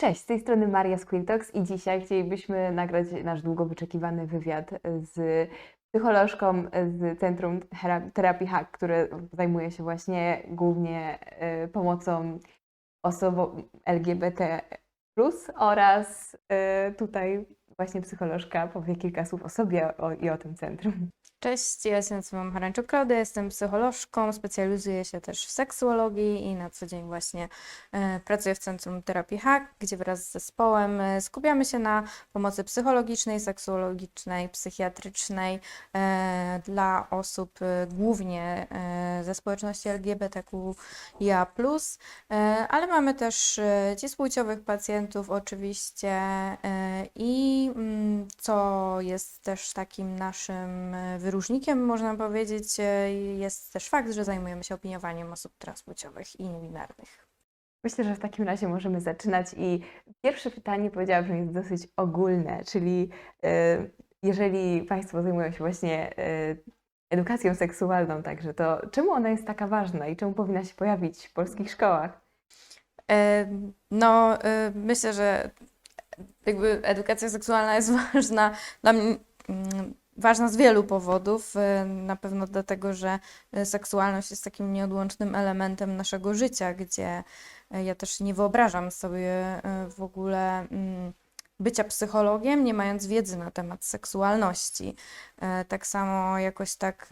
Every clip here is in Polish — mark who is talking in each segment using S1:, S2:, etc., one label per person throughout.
S1: Cześć, z tej strony Maria Talks i dzisiaj chcielibyśmy nagrać nasz długo wyczekiwany wywiad z psycholożką z Centrum Terapii Hack, które zajmuje się właśnie głównie e, pomocą osobom LGBT oraz e, tutaj właśnie psycholożka powie kilka słów o sobie i o tym centrum.
S2: Cześć, ja się nazywam Haranczuk Klaudia, jestem psycholożką, specjalizuję się też w seksuologii i na co dzień właśnie e, pracuję w Centrum Terapii Hack, gdzie wraz z zespołem e, skupiamy się na pomocy psychologicznej, seksuologicznej, psychiatrycznej e, dla osób głównie ze społeczności LGBTQIA+, ale mamy też cispłciowych pacjentów oczywiście i mm, co jest też takim naszym e, wyróżnikiem, można powiedzieć, e, jest też fakt, że zajmujemy się opiniowaniem osób transpłciowych i niebinarnych.
S1: Myślę, że w takim razie możemy zaczynać i pierwsze pytanie powiedziałabym jest dosyć ogólne, czyli e, jeżeli Państwo zajmują się właśnie e, edukacją seksualną także, to czemu ona jest taka ważna i czemu powinna się pojawić w polskich szkołach?
S2: No, myślę, że jakby edukacja seksualna jest ważna dla mnie, mm, ważna z wielu powodów. E, Na pewno dlatego, że e, seksualność jest takim nieodłącznym elementem naszego życia, gdzie e, ja też nie wyobrażam sobie w ogóle mm, bycia psychologiem, nie mając wiedzy na temat seksualności. Tak samo jakoś tak,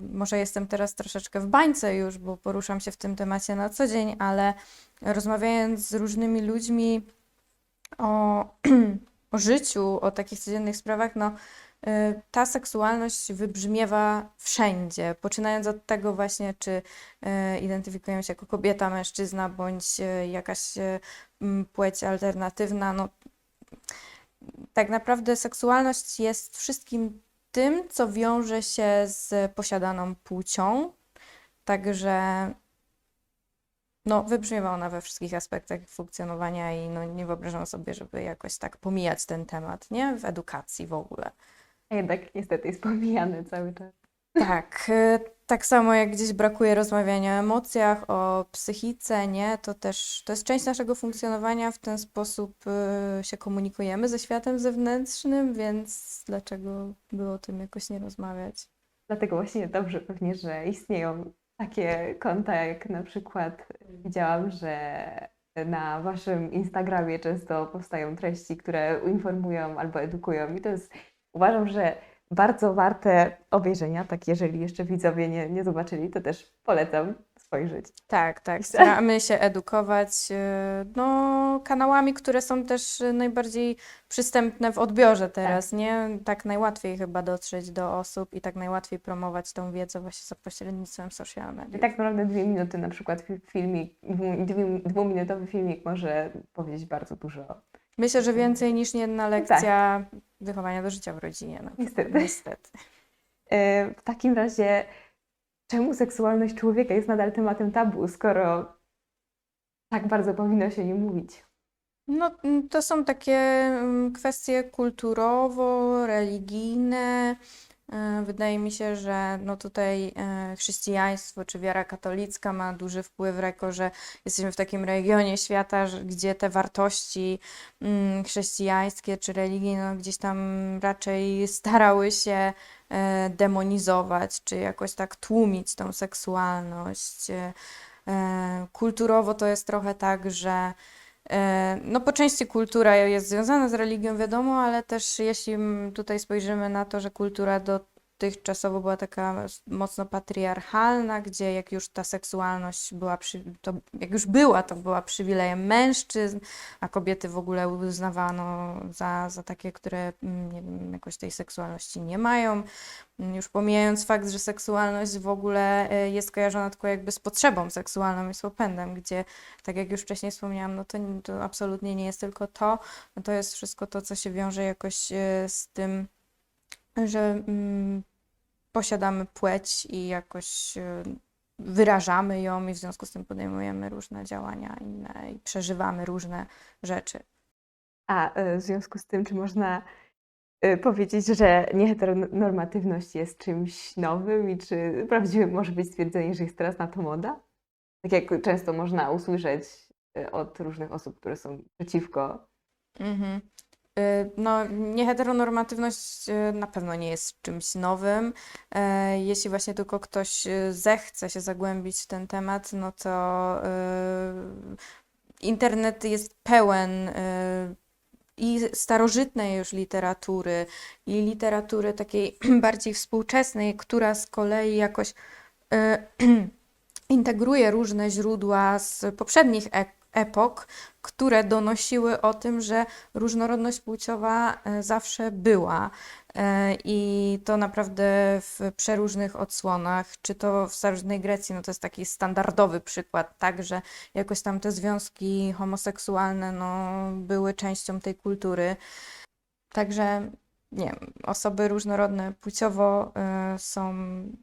S2: może jestem teraz troszeczkę w bańce już, bo poruszam się w tym temacie na co dzień, ale rozmawiając z różnymi ludźmi o, o życiu, o takich codziennych sprawach, no y, ta seksualność wybrzmiewa wszędzie, poczynając od tego właśnie, czy y, identyfikują się jako kobieta, mężczyzna, bądź y, jakaś y, płeć alternatywna, no tak naprawdę seksualność jest wszystkim tym, co wiąże się z posiadaną płcią, także no, wybrzmiewa ona we wszystkich aspektach funkcjonowania i no, nie wyobrażam sobie, żeby jakoś tak pomijać ten temat, nie? W edukacji w ogóle.
S1: A jednak niestety jest pomijany cały czas.
S2: Tak, y, tak samo jak gdzieś brakuje rozmawiania o emocjach, o psychice, nie? To też to jest część naszego funkcjonowania, w ten sposób y, się komunikujemy ze światem zewnętrznym, więc dlaczego by o tym jakoś nie rozmawiać?
S1: Dlatego właśnie dobrze pewnie, że istnieją takie konta, jak na przykład widziałam, że na Waszym Instagramie często powstają treści, które informują albo edukują i to jest, uważam, że bardzo warte obejrzenia, tak jeżeli jeszcze widzowie nie, nie zobaczyli, to też polecam spojrzeć.
S2: Tak, tak. Staramy się edukować y, no, kanałami, które są też najbardziej przystępne w odbiorze teraz, nie? Tak najłatwiej chyba dotrzeć do osób i tak najłatwiej promować tą wiedzę właśnie za pośrednictwem social
S1: I
S2: media.
S1: tak naprawdę dwie minuty, na przykład fi- filmik, dwu- dwu- dwuminutowy filmik może powiedzieć bardzo dużo.
S2: Myślę, że więcej niż jedna lekcja wychowania do życia w rodzinie. No,
S1: Niestety.
S2: niestety.
S1: E, W takim razie, czemu seksualność człowieka jest nadal tematem tabu, skoro tak bardzo powinno się nie mówić?
S2: No, mm, to są takie mm, kwestie kulturowo-religijne. E, Wydaje mi się, że no tutaj e, chrześcijaństwo czy wiara katolicka ma duży wpływ, jako że jesteśmy w takim regionie świata, gdzie te wartości mm, chrześcijańskie czy religijne no, gdzieś tam raczej starały się e, demonizować, czy jakoś tak tłumić tą seksualność. Kulturowo to jest trochę tak, że No, po części kultura jest związana z religią, wiadomo, ale też jeśli tutaj spojrzymy na to, że kultura dotychczasowo była taka mocno patriarchalna, gdzie jak już ta seksualność była, przy, to, jak już była, to była przywilejem mężczyzn, a kobiety w ogóle uznawano za, za takie, które mm, nie wiem, jakoś tej seksualności nie mają. Mm, Już pomijając fakt, że seksualność w ogóle e, jest kojarzona tylko jakby z potrzebą seksualną i z gdzie tak jak już wcześniej wspomniałam, no to, to absolutnie nie jest tylko to, no to jest wszystko to, co się wiąże jakoś e, z tym, że mm, posiadamy płeć i jakoś e, wyrażamy ją i w związku z tym podejmujemy różne działania inne i przeżywamy różne rzeczy.
S1: A e, w związku z tym, czy można e, powiedzieć, że nieheteronormatywność jest czymś nowym i czy prawdziwym może być stwierdzenie, że jest teraz na to moda? Tak jak często można usłyszeć y, od różnych osób, które są przeciwko.
S2: Mhm. Y, No, nieheteronormatywność y, na pewno nie jest czymś nowym. E, Jeśli właśnie tylko ktoś y, zechce się zagłębić w ten temat, no to y, internet jest pełen y, i starożytnej już literatury, i literatury takiej bardziej współczesnej, która z kolei jakoś y, integruje różne źródła z poprzednich epok, które donosiły o tym, że różnorodność płciowa e, zawsze była. E, I to naprawdę w przeróżnych odsłonach, czy to w starożytnej Grecji, no to jest taki standardowy przykład, tak, że jakoś tam te związki homoseksualne no, były częścią tej kultury. Także nie wiem, osoby różnorodne płciowo y, są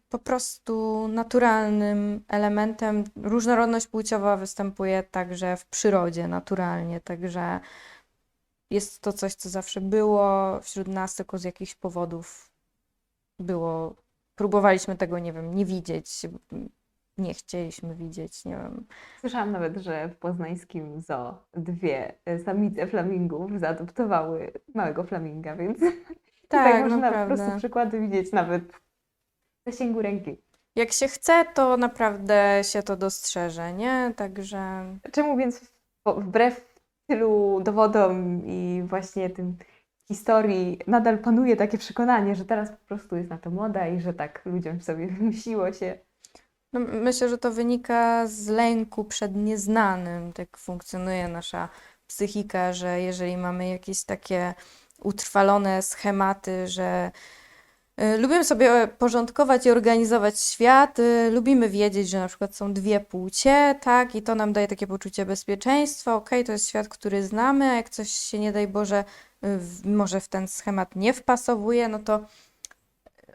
S2: po prostu naturalnym elementem. Różnorodność płciowa występuje także w przyrodzie naturalnie, także jest to coś, co zawsze było wśród nas, tylko z jakichś powodów było. Próbowaliśmy tego, nie wiem, nie widzieć, nie chcieliśmy widzieć, nie wiem.
S1: Słyszałam nawet, że w poznańskim zoo dwie y, samice flamingów zaadoptowały małego flaminga, więc tutaj
S2: Tak,
S1: można po prostu
S2: naprawdę.
S1: przykłady widzieć nawet w zasięgu ręki.
S2: Jak się chce, to naprawdę się to dostrzeże, nie? Także
S1: Czemu więc wbrew tylu dowodom i właśnie tym historii nadal panuje takie przekonanie, że teraz po prostu jest na to moda i że tak ludziom sobie wymyśliło się.
S2: No, myślę, że to wynika z lęku przed nieznanym. Tak funkcjonuje nasza psychika, że jeżeli mamy jakieś takie utrwalone schematy, że y, lubimy sobie porządkować i organizować świat, y, lubimy wiedzieć, że na przykład są dwie płcie, tak, i to nam daje takie poczucie bezpieczeństwa. Okej, to jest świat, który znamy, a jak coś się nie daj Boże, y, może w ten schemat nie wpasowuje, no to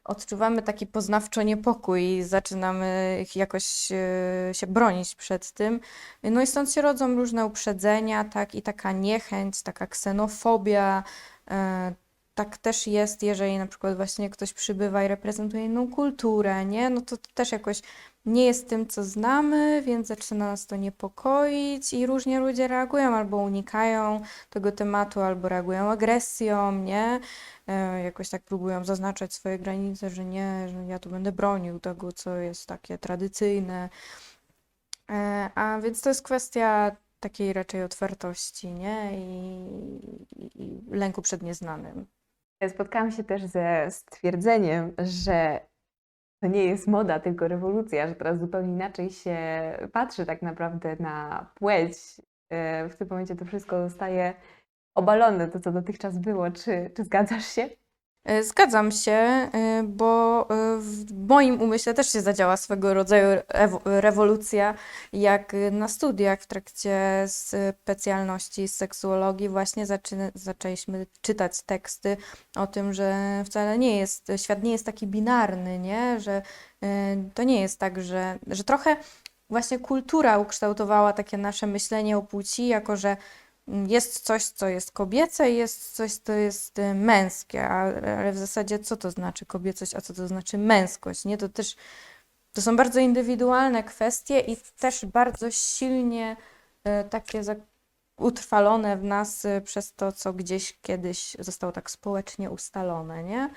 S2: odczuwamy taki poznawczo niepokój i zaczynamy jakoś e, się bronić przed tym. No i stąd się rodzą różne uprzedzenia, tak, i taka niechęć, taka ksenofobia. E, Tak też jest, jeżeli na przykład właśnie ktoś przybywa i reprezentuje inną kulturę, nie? No to to też jakoś nie jest tym, co znamy, więc zaczyna nas to niepokoić i różnie ludzie reagują, albo unikają tego tematu, albo reagują agresją, nie? e, jakoś tak próbują zaznaczać swoje granice, że nie, że ja tu będę bronił tego, co jest takie tradycyjne. E, A więc to jest kwestia takiej raczej otwartości, nie? I, i, i lęku przed nieznanym.
S1: Spotkałam się też ze stwierdzeniem, że to nie jest moda, tylko rewolucja, że teraz zupełnie inaczej się patrzy tak naprawdę na płeć. E, W tym momencie to wszystko zostaje obalone, to co dotychczas było. Czy, czy zgadzasz się?
S2: E, Zgadzam się, e, bo e, w moim umyśle też się zadziała swego rodzaju ewo- rewolucja, jak na studiach w trakcie specjalności seksuologii właśnie zaczyna, zaczęliśmy czytać teksty o tym, że wcale nie jest, świat nie jest taki binarny, nie? Że to nie jest tak, że, że trochę właśnie kultura ukształtowała takie nasze myślenie o płci, jako że jest coś, co jest kobiece i jest coś, co jest y, męskie, ale w zasadzie co to znaczy kobiecość, a co to znaczy męskość, nie? To też, to są bardzo indywidualne kwestie i też bardzo silnie y, takie utrwalone w nas y, przez to, co gdzieś kiedyś zostało tak społecznie ustalone, nie?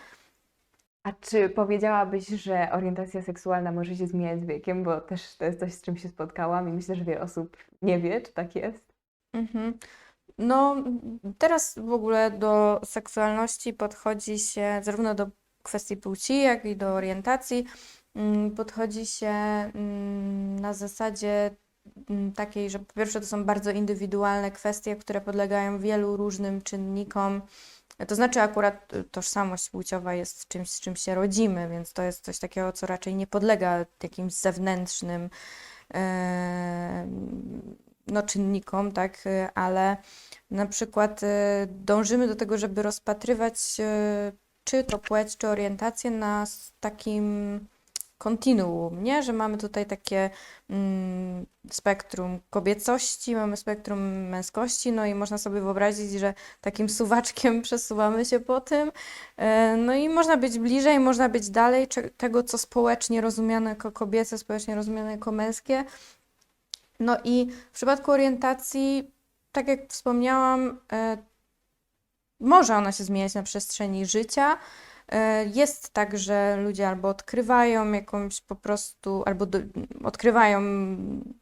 S1: A czy powiedziałabyś, że orientacja seksualna może się zmieniać z wiekiem? Bo też to jest coś, z czym się spotkałam i myślę, że wiele osób nie wie, czy tak jest.
S2: Mhm. No, teraz w ogóle do seksualności podchodzi się zarówno do kwestii płci, jak i do orientacji. mm, Podchodzi się mm, na zasadzie mm, takiej, że po pierwsze to są bardzo indywidualne kwestie, które podlegają wielu różnym czynnikom. To znaczy akurat tożsamość płciowa jest czymś, z czym się rodzimy, więc to jest coś takiego, co raczej nie podlega jakimś zewnętrznym em, no, czynnikom, tak, y, ale na przykład y, dążymy do tego, żeby rozpatrywać y, czy to płeć, czy orientację na takim kontinuum, nie? Że mamy tutaj takie mm, spektrum kobiecości, mamy spektrum męskości, no i można sobie wyobrazić, że takim suwaczkiem przesuwamy się po tym. No i można być bliżej, można być dalej tego, co społecznie rozumiane jako kobiece, społecznie rozumiane jako męskie. No i w przypadku orientacji, tak jak wspomniałam, e, może ona się zmieniać na przestrzeni życia. E, Jest tak, że ludzie albo odkrywają jakąś po prostu, albo do, odkrywają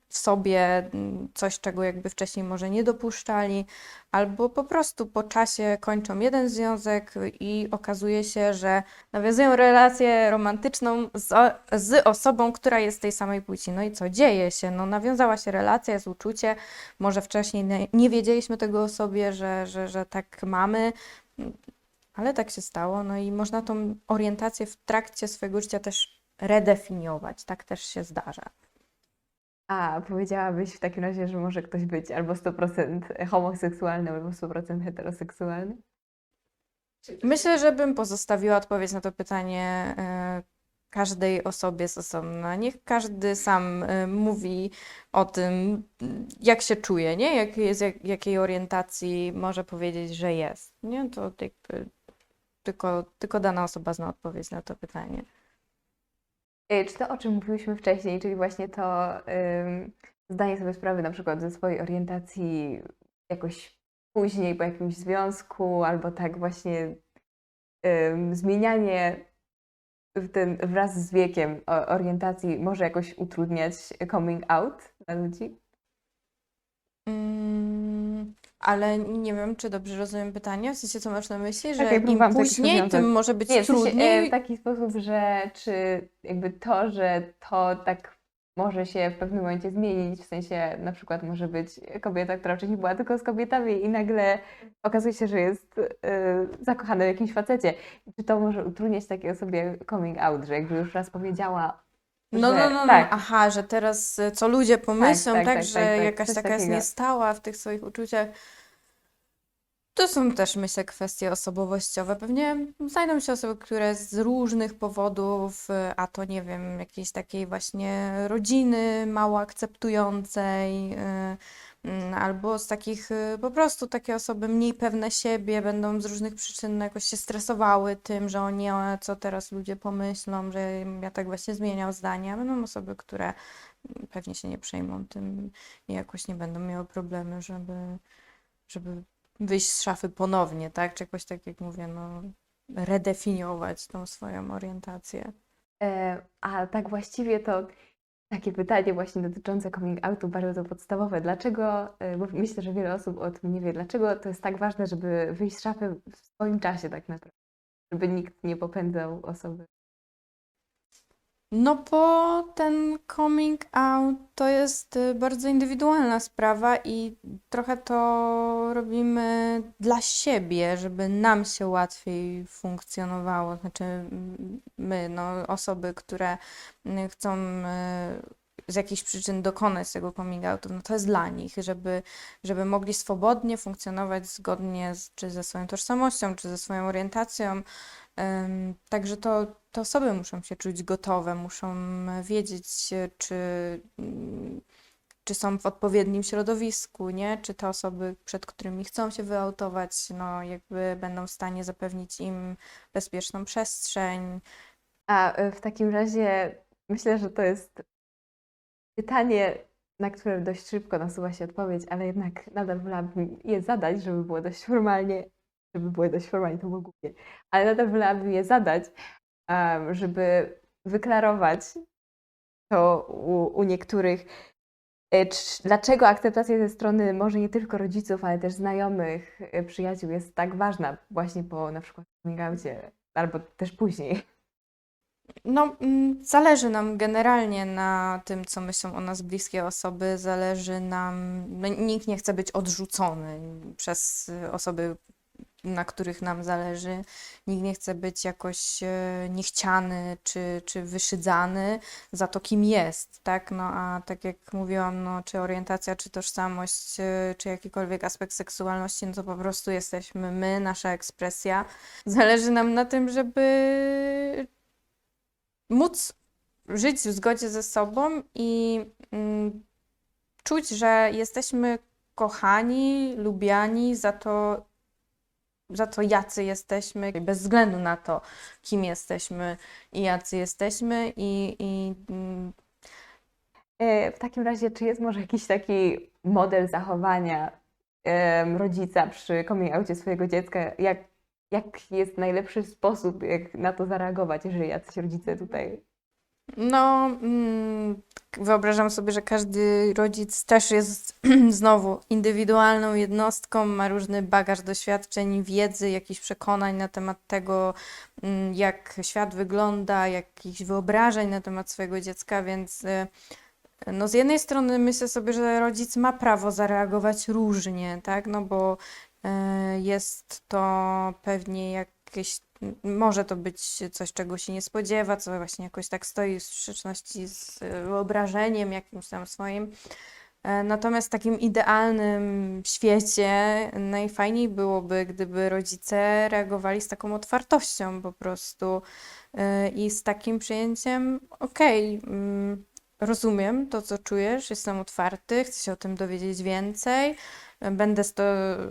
S2: w sobie coś, czego jakby wcześniej może nie dopuszczali, albo po prostu po czasie kończą jeden związek i okazuje się, że nawiązują relację romantyczną z, z osobą, która jest tej samej płci. No i co dzieje się? No, nawiązała się relacja, jest uczucie, może wcześniej nie, nie wiedzieliśmy tego o sobie, że, że, że tak mamy, ale tak się stało. No i można tą orientację w trakcie swojego życia też redefiniować. Tak też się zdarza.
S1: A powiedziałabyś w takim razie, że może ktoś być albo 100% homoseksualny, albo 100% heteroseksualny?
S2: Myślę, że bym pozostawiła odpowiedź na to pytanie e, każdej osobie z osobna. Niech każdy sam e, mówi o tym, jak się czuje, nie? Jak jest, jak, jakiej orientacji może powiedzieć, że jest. Nie? To jakby tylko, tylko dana osoba zna odpowiedź na to pytanie.
S1: Y, Czy to, o czym mówiłyśmy wcześniej, czyli właśnie to ym, zdanie sobie sprawy na przykład ze swojej orientacji jakoś później po jakimś związku, albo tak właśnie ym, zmienianie ten, wraz z wiekiem orientacji może jakoś utrudniać coming out dla ludzi?
S2: Mm, ale nie wiem, czy dobrze rozumiem pytanie. W sensie, co masz na myśli, że
S1: Tak, ja
S2: im
S1: próbowałam jakoś
S2: później, tym może być
S1: Nie, w sensie, e,
S2: trudniej.
S1: w taki sposób, że czy jakby to, że to tak może się w pewnym momencie zmienić, w sensie na przykład może być kobieta, która wcześniej była tylko z kobietami i nagle okazuje się, że jest y, zakochana w jakimś facecie. Czy to może utrudniać takiej osobie coming out, że jakby już raz powiedziała,
S2: No, no, no, no.
S1: tak,
S2: Aha, że teraz y, co ludzie pomyślą,
S1: tak,
S2: tak,
S1: tak,
S2: że
S1: tak, tak.
S2: jakaś
S1: Coś
S2: taka jest
S1: takiego.
S2: niestała w tych swoich uczuciach. To są też, myślę, kwestie osobowościowe. Pewnie znajdą się osoby, które z różnych powodów, y, a to nie wiem, jakiejś takiej właśnie rodziny mało akceptującej, y, mm, albo z takich y, po prostu takie osoby mniej pewne siebie, będą z różnych przyczyn jakoś się stresowały tym, że o nie, co teraz ludzie pomyślą, że ja tak właśnie zmieniał zdanie. A będą osoby, które pewnie się nie przejmą tym i jakoś nie będą miały problemy, żeby, żeby wyjść z szafy ponownie, tak? Czy jakoś tak jak mówię, no, redefiniować tą swoją orientację.
S1: E, A tak właściwie to takie pytanie właśnie dotyczące coming outu bardzo podstawowe. Dlaczego, e, bo myślę, że wiele osób o tym nie wie, dlaczego to jest tak ważne, żeby wyjść z szafy w swoim czasie tak naprawdę, żeby nikt nie popędzał osoby.
S2: No bo ten coming out to jest y, bardzo indywidualna sprawa i trochę to robimy dla siebie, żeby nam się łatwiej funkcjonowało. Znaczy my, no, osoby, które mm, chcą y, z jakichś przyczyn dokonać tego coming outu, no to jest dla nich, żeby, żeby mogli swobodnie funkcjonować zgodnie z, czy ze swoją tożsamością, czy ze swoją orientacją. Także to, te osoby muszą się czuć gotowe, muszą wiedzieć, e, czy, mm, czy są w odpowiednim środowisku, nie? Czy te osoby, przed którymi chcą się wyautować, no jakby będą w stanie zapewnić im bezpieczną przestrzeń.
S1: A e, w takim razie myślę, że to jest pytanie, na które dość szybko nasuwa się odpowiedź, ale jednak nadal wolałabym je zadać, żeby było dość formalnie, żeby było dość formalnie, to było głupie, ale nadal wolałabym je zadać, żeby wyklarować to u, u niektórych, e, cz- dlaczego akceptacja ze strony może nie tylko rodziców, ale też znajomych, e, przyjaciół jest tak ważna właśnie po na przykład coming albo też później.
S2: No, mm, zależy nam generalnie na tym, co myślą o nas bliskie osoby, zależy nam, no, nikt nie chce być odrzucony przez osoby, na których nam zależy, nikt nie chce być jakoś e, niechciany czy, czy wyszydzany za to, kim jest, tak? No a tak jak mówiłam, no, czy orientacja, czy tożsamość, e, czy jakikolwiek aspekt seksualności, no to po prostu jesteśmy my, nasza ekspresja. Zależy nam na tym, żeby móc żyć w zgodzie ze sobą i mm, czuć, że jesteśmy kochani, lubiani za to, za to, jacy jesteśmy, bez względu na to, kim jesteśmy i jacy jesteśmy, i, i mm,
S1: E, W takim razie, czy jest może jakiś taki model zachowania rodzica przy coming outie swojego dziecka? Jak, jak jest najlepszy sposób, jak na to zareagować, jeżeli jacyś rodzice tutaj
S2: No, mm, wyobrażam sobie, że każdy rodzic też jest znowu indywidualną jednostką, ma różny bagaż doświadczeń, wiedzy, jakichś przekonań na temat tego, mm, jak świat wygląda, jakichś wyobrażeń na temat swojego dziecka, więc y, no z jednej strony myślę sobie, że rodzic ma prawo zareagować różnie, tak? No bo e, jest to pewnie jakieś, może to być coś, czego się nie spodziewa, co właśnie jakoś tak stoi w sprzeczności z e, wyobrażeniem jakimś tam swoim. E, Natomiast w takim idealnym świecie najfajniej byłoby, gdyby rodzice reagowali z taką otwartością po prostu e, i z takim przyjęciem, okej, mm, rozumiem to, co czujesz, jestem otwarty, chcę się o tym dowiedzieć więcej, będę z, to,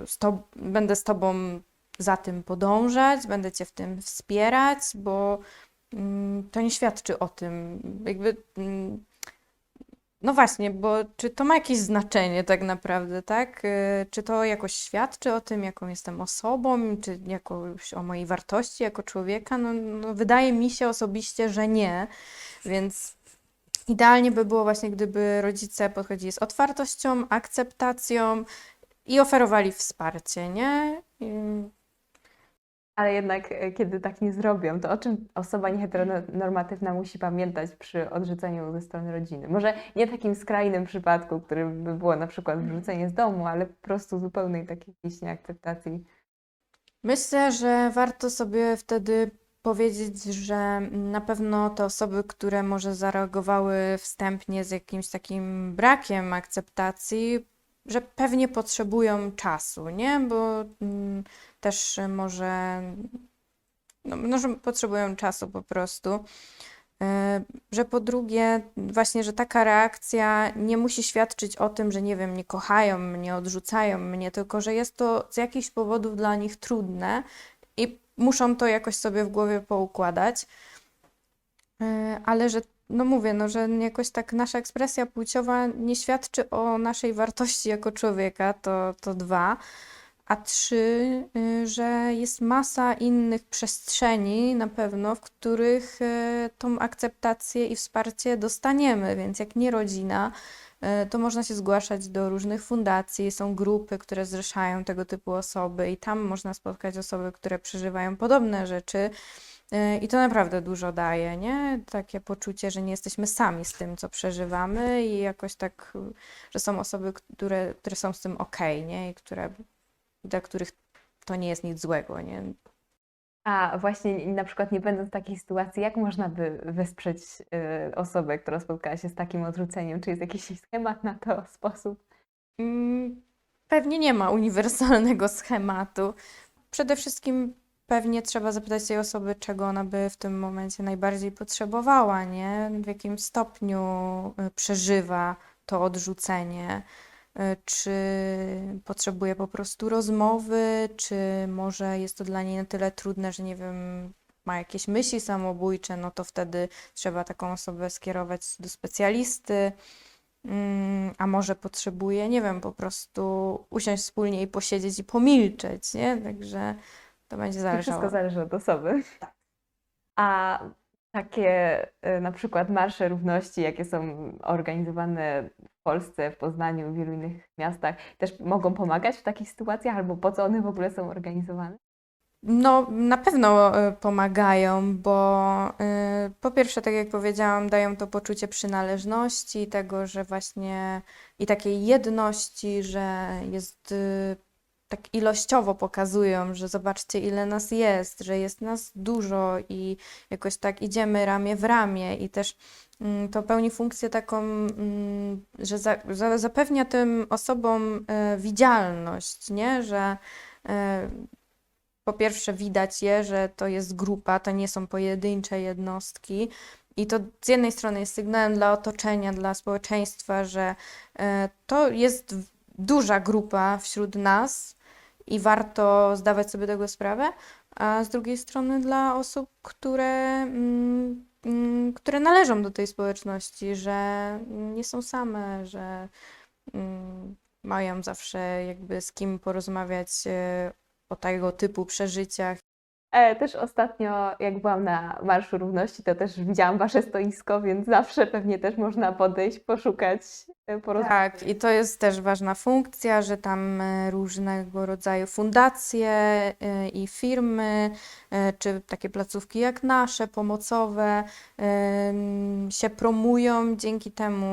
S2: z to, będę z tobą za tym podążać, będę cię w tym wspierać, bo mm, to nie świadczy o tym. Jakby, mm, no właśnie, bo czy to ma jakieś znaczenie tak naprawdę, tak? Y, Czy to jakoś świadczy o tym, jaką jestem osobą, czy jakoś o mojej wartości jako człowieka? No, no wydaje mi się osobiście, że nie, więc idealnie by było właśnie, gdyby rodzice podchodzili z otwartością, akceptacją i oferowali wsparcie, nie?
S1: Ale jednak, e, kiedy tak nie zrobią, to o czym osoba nieheteronormatywna musi pamiętać przy odrzuceniu ze strony rodziny? Może nie takim skrajnym przypadku, którym by było na przykład wyrzucenie z domu, ale po prostu zupełnej takiej nieakceptacji.
S2: Myślę, że warto sobie wtedy powiedzieć, że na pewno te osoby, które może zareagowały wstępnie z jakimś takim brakiem akceptacji, że pewnie potrzebują czasu, nie? Bo mm, też może, no, no, że potrzebują czasu po prostu. E, Że po drugie, właśnie, że taka reakcja nie musi świadczyć o tym, że nie wiem, nie kochają mnie, odrzucają mnie, tylko że jest to z jakichś powodów dla nich trudne i muszą to jakoś sobie w głowie poukładać. E, Ale że, no mówię, no, że jakoś tak nasza ekspresja płciowa nie świadczy o naszej wartości jako człowieka, to, to dwa. A trzy, y, że jest masa innych przestrzeni na pewno, w których y, tą akceptację i wsparcie dostaniemy, więc jak nie rodzina, y, to można się zgłaszać do różnych fundacji, są grupy, które zrzeszają tego typu osoby i tam można spotkać osoby, które przeżywają podobne rzeczy. I to naprawdę dużo daje, nie? Takie poczucie, że nie jesteśmy sami z tym, co przeżywamy i jakoś tak, że są osoby, które, które są z tym okej, nie? I które, dla których to nie jest nic złego, nie?
S1: A właśnie na przykład nie będąc w takiej sytuacji, jak można by wesprzeć y, osobę, która spotkała się z takim odrzuceniem? Czy jest jakiś schemat na to, sposób?
S2: Mm, Pewnie nie ma uniwersalnego schematu. Przede wszystkim pewnie trzeba zapytać tej osoby, czego ona by w tym momencie najbardziej potrzebowała, nie? W jakim stopniu y, przeżywa to odrzucenie. Y, Czy potrzebuje po prostu rozmowy, czy może jest to dla niej na tyle trudne, że nie wiem, ma jakieś myśli samobójcze, no to wtedy trzeba taką osobę skierować do specjalisty. Mm, A może potrzebuje, nie wiem, po prostu usiąść wspólnie i posiedzieć i pomilczeć, nie? Także to będzie zależało.
S1: wszystko zależy od osoby. A takie y, na przykład marsze równości, jakie są organizowane w Polsce, w Poznaniu, w wielu innych miastach, też mogą pomagać w takich sytuacjach, albo po co one w ogóle są organizowane?
S2: No, na pewno y, pomagają, bo y, po pierwsze, tak jak powiedziałam, dają to poczucie przynależności, tego, że właśnie i takiej jedności, że jest tak ilościowo pokazują, że zobaczcie, ile nas jest, że jest nas dużo i jakoś tak idziemy ramię w ramię i też mm, to pełni funkcję taką, mm, że za, za, zapewnia tym osobom e, widzialność, nie? Że e, po pierwsze widać je, że to jest grupa, to nie są pojedyncze jednostki. I to z jednej strony jest sygnałem dla otoczenia, dla społeczeństwa, że e, to jest duża grupa wśród nas i warto zdawać sobie tego sprawę, a z drugiej strony dla osób, które, mm, mm, które należą do tej społeczności, że nie są same, że mm, mają zawsze jakby z kim porozmawiać e, o tego typu przeżyciach.
S1: E, też ostatnio, jak byłam na Marszu Równości, to też widziałam Wasze stoisko, więc zawsze pewnie też można podejść, poszukać, e, porozmawiać.
S2: Tak, i to jest też ważna funkcja, że tam e, różnego rodzaju fundacje i firmy, czy takie placówki jak nasze, pomocowe, em, się promują, dzięki temu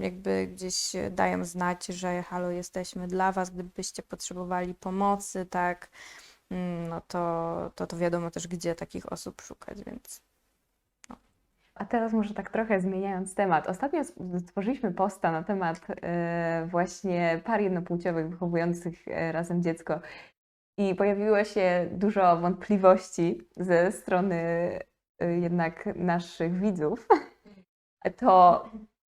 S2: jakby gdzieś dają znać, że halo, jesteśmy dla Was, gdybyście potrzebowali pomocy, tak, mm, no to, to, to wiadomo też, gdzie takich osób szukać, więc
S1: A teraz może tak trochę zmieniając temat. Ostatnio stworzyliśmy posta na temat e, właśnie par jednopłciowych wychowujących e, razem dziecko i pojawiło się dużo wątpliwości ze strony e, jednak naszych widzów. To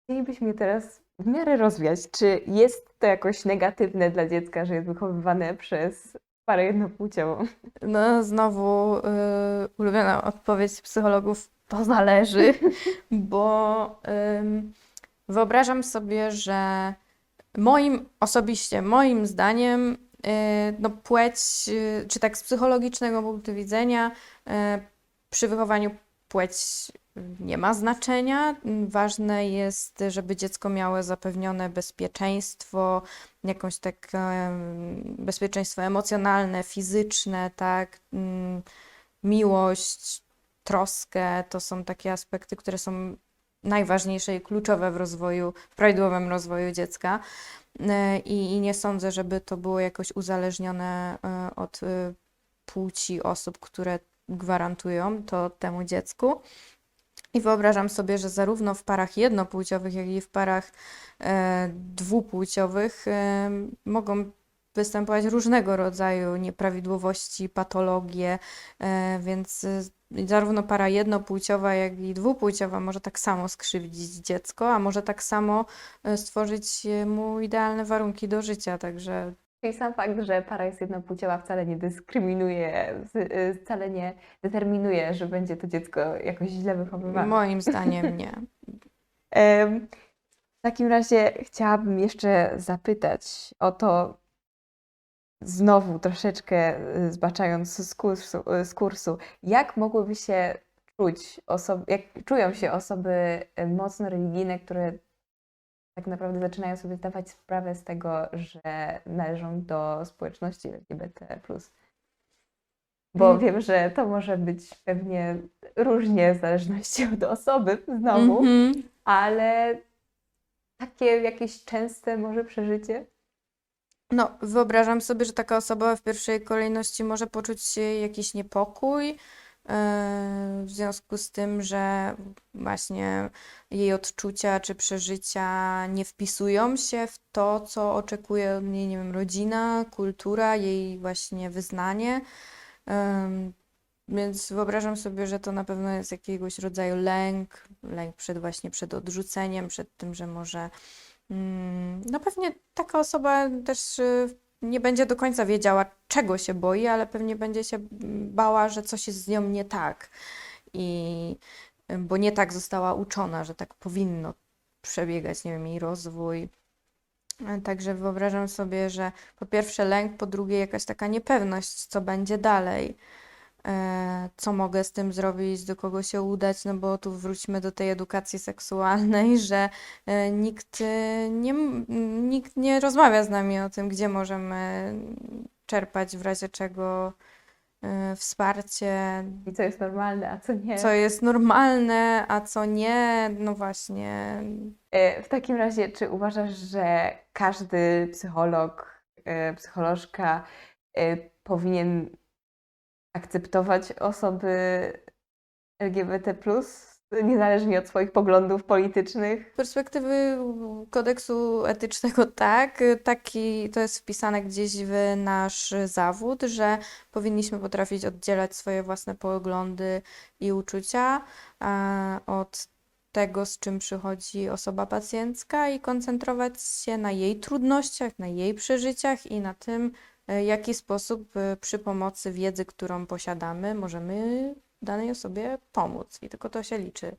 S1: chcielibyśmy teraz w miarę rozwiać. Czy jest to jakoś negatywne dla dziecka, że jest wychowywane przez parę jednopłciową?
S2: No, znowu y, ulubiona odpowiedź psychologów, to zależy, bo ym, wyobrażam sobie, że moim osobiście, moim zdaniem, y, no płeć, y, czy tak z psychologicznego punktu widzenia, y, przy wychowaniu płeć nie ma znaczenia. Ważne jest, żeby dziecko miało zapewnione bezpieczeństwo, jakąś tak em, bezpieczeństwo emocjonalne, fizyczne, tak, mm, miłość, troskę, to są takie aspekty, które są najważniejsze i kluczowe w rozwoju, w prawidłowym rozwoju dziecka. E, I, I nie sądzę, żeby to było jakoś uzależnione e, od e, płci osób, które gwarantują to temu dziecku. I wyobrażam sobie, że zarówno w parach jednopłciowych, jak i w parach e, dwupłciowych e, mogą występować różnego rodzaju nieprawidłowości, patologie, e, więc e, zarówno para jednopłciowa, jak i dwupłciowa może tak samo skrzywdzić dziecko, a może tak samo e, stworzyć e, mu idealne warunki do życia. Także
S1: Czyli sam fakt, że para jest jednopłciowa wcale nie dyskryminuje, y, wcale nie determinuje, że będzie to dziecko jakoś źle wychowywane.
S2: moim zdaniem nie.
S1: W takim razie chciałabym jeszcze zapytać o to, znowu troszeczkę y, zbaczając z kursu, y, z kursu, jak mogłyby się czuć osoby, jak czują się osoby mocno religijne, które tak naprawdę zaczynają sobie zdawać sprawę z tego, że należą do społeczności LGBT+. Bo
S2: Mm.
S1: wiem, że to może być pewnie różnie w zależności od osoby znowu,
S2: Mhm.
S1: ale takie jakieś częste może przeżycie?
S2: No, wyobrażam sobie, że taka osoba w pierwszej kolejności może poczuć się jakiś niepokój, w związku z tym, że właśnie jej odczucia czy przeżycia nie wpisują się w to, co oczekuje od niej, nie wiem, rodzina, kultura, jej właśnie wyznanie. Więc wyobrażam sobie, że to na pewno jest jakiegoś rodzaju lęk, lęk przed właśnie przed odrzuceniem, przed tym, że może Mm, No pewnie taka osoba też y, nie będzie do końca wiedziała, czego się boi, ale pewnie będzie się bała, że coś jest z nią nie tak. I y, bo nie tak została uczona, że tak powinno przebiegać, nie wiem, jej rozwój. E, Także wyobrażam sobie, że po pierwsze lęk, po drugie jakaś taka niepewność, co będzie dalej. E, co mogę z tym zrobić, do kogo się udać, no bo tu wróćmy do tej edukacji seksualnej, że e, nikt e, nie, nikt nie rozmawia z nami o tym, gdzie możemy czerpać w razie czego wsparcie,
S1: I co jest normalne, a co nie?
S2: co jest normalne, a co nie, no właśnie.
S1: W takim razie, czy uważasz, że każdy psycholog, psycholożka powinien akceptować osoby LGBT+, niezależnie od swoich poglądów politycznych?
S2: Z perspektywy kodeksu etycznego, tak, taki to jest wpisane gdzieś w nasz zawód, że powinniśmy potrafić oddzielać swoje własne poglądy i uczucia od tego, z czym przychodzi osoba pacjencka i koncentrować się na jej trudnościach, na jej przeżyciach i na tym, jaki sposób e, przy pomocy wiedzy, którą posiadamy, możemy danej osobie pomóc. I tylko to się liczy.